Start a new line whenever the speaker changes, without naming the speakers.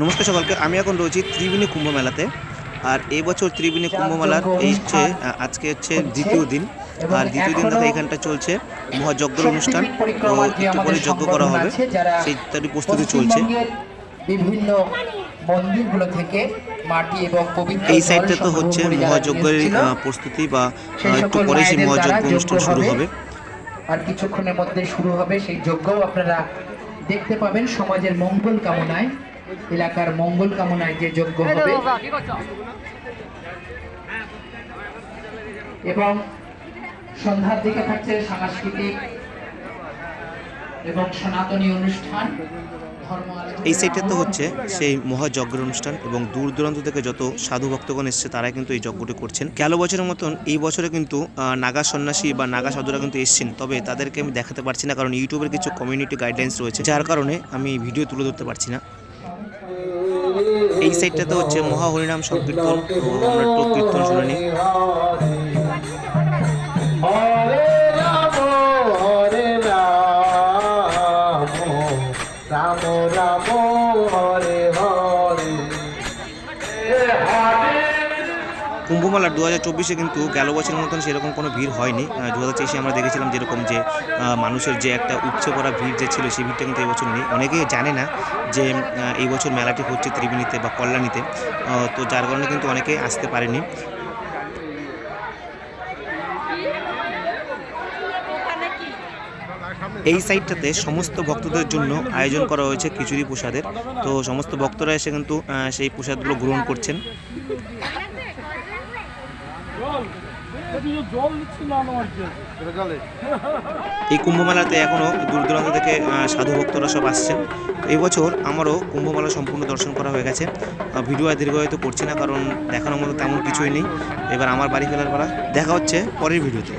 নমস্কার সকলকে আমি এখন রয়েছি ত্রিবেণী কুম্ভ মেলাতে। আর এই বছর ত্রিবেণী কুম্ভ মেলার এই হচ্ছে আজকে হচ্ছে দ্বিতীয় দিন। আর দ্বিতীয় দিন দেখো এখানটা চলছে মহাযজ্ঞের অনুষ্ঠান। তো একটু পরে যজ্ঞ করা হবে। সেই তারই প্রস্তুতি চলছে।
বিভিন্ন মন্দিরগুলো থেকে মাটি এবং পবিত্র
এই সাইডটা তো হচ্ছে মহাযজ্ঞের প্রস্তুতি বা একটু পরে সেই মহাযজ্ঞ অনুষ্ঠান শুরু
হবে।
হবে।
আর কিছুক্ষণের মধ্যে শুরু হবে সেই যজ্ঞও। আপনারা দেখতে পাবেন সমাজের মঙ্গল কামনায়। এলাকার মঙ্গল কামনায় যে যজ্ঞ হবে। এবং সন্ধ্যার দিকে থাকছে সাংস্কৃতিক এবং সনাতনী অনুষ্ঠান
এই সাইডটা তো হচ্ছে সেই মহাযজ্ঞের অনুষ্ঠান এবং দূর দূরান্ত থেকে যত সাধু ভক্তগণ এসছে তারা কিন্তু এই যজ্ঞটি করছেন। গেল বছরের মতন এই বছরে কিন্তু নাগা সন্ন্যাসী বা নাগা সাধুরা কিন্তু এসছেন তবে তাদেরকে আমি দেখাতে পারছি না কারণ ইউটিউবের কিছু কমিউনিটি গাইডলাইন্স রয়েছে যার কারণে আমি ভিডিও তুলে ধরতে পারছি না। এই সাইডটাতে হচ্ছে মহা হরিনাম সংকীর্তন তো আমরা একটু কীর্তন শুনে নিই।
রাম রাম, হরে হরে।
কুম্ভমেলা দু হাজার চব্বিশে কিন্তু গেল বছরের মতন সেরকম কোনো ভিড় হয়নি। দু হাজার তেইশে আমরা দেখেছিলাম যেরকম যে মানুষের যে একটা উপচে পড়া ভিড় যে ছিল, সেই ভিড়টা কিন্তু এবছর নেই। অনেকেই জানে না যে এই বছর মেলাটি হচ্ছে ত্রিবেণীতে বা কল্যাণীতে। তো যার কারণে কিন্তু অনেকেই আসতে পারেনি। এই সাইডটাতে সমস্ত ভক্তদের জন্য আয়োজন করা হয়েছে খিচুড়ি প্রসাদের। তো সমস্ত ভক্তরা এসে কিন্তু সেই প্রসাদগুলো গ্রহণ করছেন। এই কুম্ভমেলাতে এখনও দূর দূরান্ত থেকে সাধু ভক্তরা সব আসছেন। এই বছর আমারও কুম্ভ মেলা সম্পূর্ণ দর্শন করা হয়ে গেছে। ভিডিও আর দীর্ঘায়িত করছি না, কারণ দেখানোর মতো তেমন কিছুই নেই। এবার আমার বাড়ি ফেরার পালা। দেখা হচ্ছে পরের ভিডিওতে।